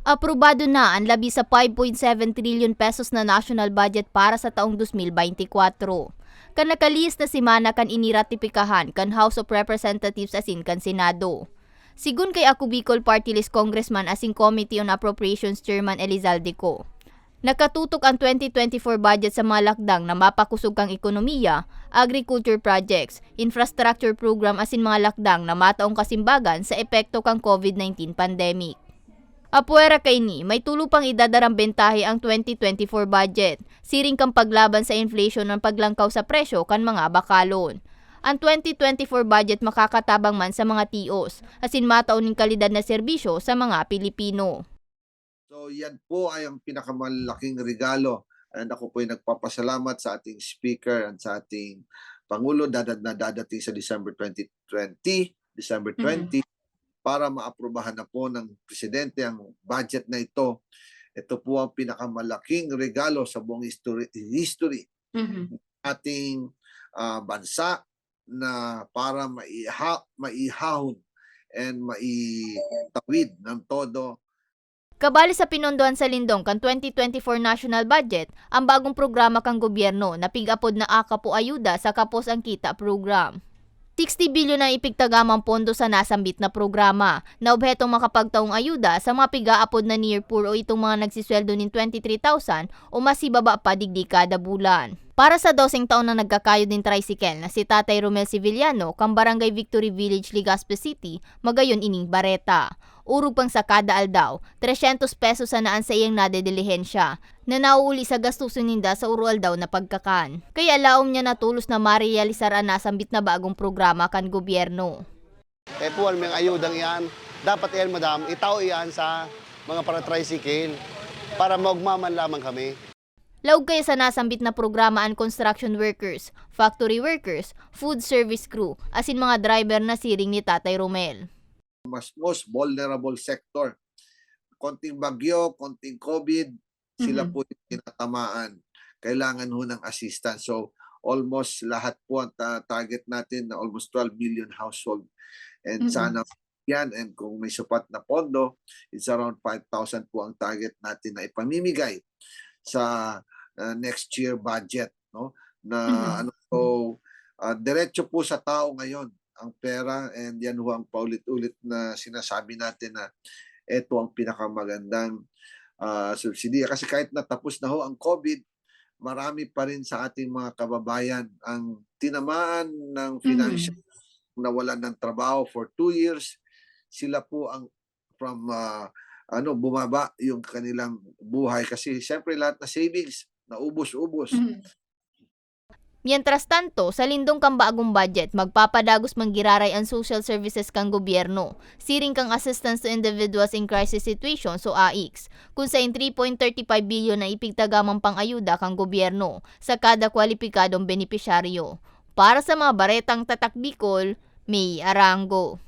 Aprobado na ang labi sa 5.7 trillion pesos na national budget para sa taong 2024. Kan nakalis na si Mana kan iniratipikahan kan House of Representatives asin kan Senado. Sigun kay ako Bicol Party List Congressman asing Committee on Appropriations Chairman Elizalde ko. Nakatutok ang 2024 budget sa mga lakdang na mapakusog kang ekonomiya, agriculture projects, infrastructure program asin mga lakdang na mataong kasimbagan sa epekto kang COVID-19 pandemic. Apuera kay ni, may tulo pang idadarang bentahe ang 2024 budget, siring kang paglaban sa inflation ng paglangkaw sa presyo kan mga bakalon. Ang 2024 budget makakatabang man sa mga TOs, asin matauning kalidad na serbisyo sa mga Pilipino. So yan po ay ang pinakamalaking regalo. And ako po ay nagpapasalamat sa ating speaker and sa ating Pangulo dadad na dadating sa December 2020, December 20, para maaprubahan na po ng Presidente ang budget na ito. Ito po ang pinakamalaking regalo sa buong history, history ating ah, bansa na para maiha, maihahon and maitawid ng todo Kabali sa pinondohan sa Lindong kan 2024 national budget, ang bagong programa kang gobyerno na pigapod na Akapo Ayuda sa Kapos ang Kita program. 60 bilyon na ipigtagamang pondo sa nasambit na programa na obhetong makapagtaong ayuda sa mga pigaapod na near poor o itong mga nagsisweldo ng 23,000 o mas ibaba pa digdi kada bulan. Para sa dosing taon na nagkakayod ng tricycle na si Tatay Romel Civiliano kang Barangay Victory Village, Legazpi City, magayon ining bareta. Urog pang sa kada aldaw, 300 pesos sa naan sa iyang nadedilihensya, na nauuli sa gastusin ninda sa urual daw na pagkakan. Kaya laom niya natulos na marealisar ang nasambit na bagong programa kan gobyerno. Eh po, may ayudang yan. Dapat yan, madam, itaw yan sa mga para tricycle para magmaman lamang kami. Laog kaya sa nasambit na programa ang construction workers, factory workers, food service crew, asin mga driver na siring ni Tatay Romel. Mas most vulnerable sector. Konting bagyo, konting COVID, sila Mhm. po yung tinatamaan. Kailangan ho ng assistance. So, almost lahat po ang ta- target natin na almost 12 million household. And Mhm. sana yan, and kung may supat na pondo, it's around 5,000 po ang target natin na ipamimigay sa uh, next year budget no na Mhm. ano so uh, diretso po sa tao ngayon ang pera and yan ho ang paulit-ulit na sinasabi natin na ito ang pinakamagandang uh, subsidiya. Kasi kahit natapos na ho ang COVID marami pa rin sa ating mga kababayan ang tinamaan ng financial nawalan ng trabaho for two years. Sila po ang from uh, ano bumaba yung kanilang buhay kasi siyempre lahat na savings naubos-ubos Mientras tanto, sa lindong kang bagong budget, magpapadagos manggiraray ang social services kang gobyerno, siring kang assistance to individuals in crisis situations o AICS, kung sa 3.35 bilyon na ipigtagamang pang-ayuda kang gobyerno sa kada kwalipikadong benepisyaryo. Para sa mga baretang tatak Bicol, May Arango.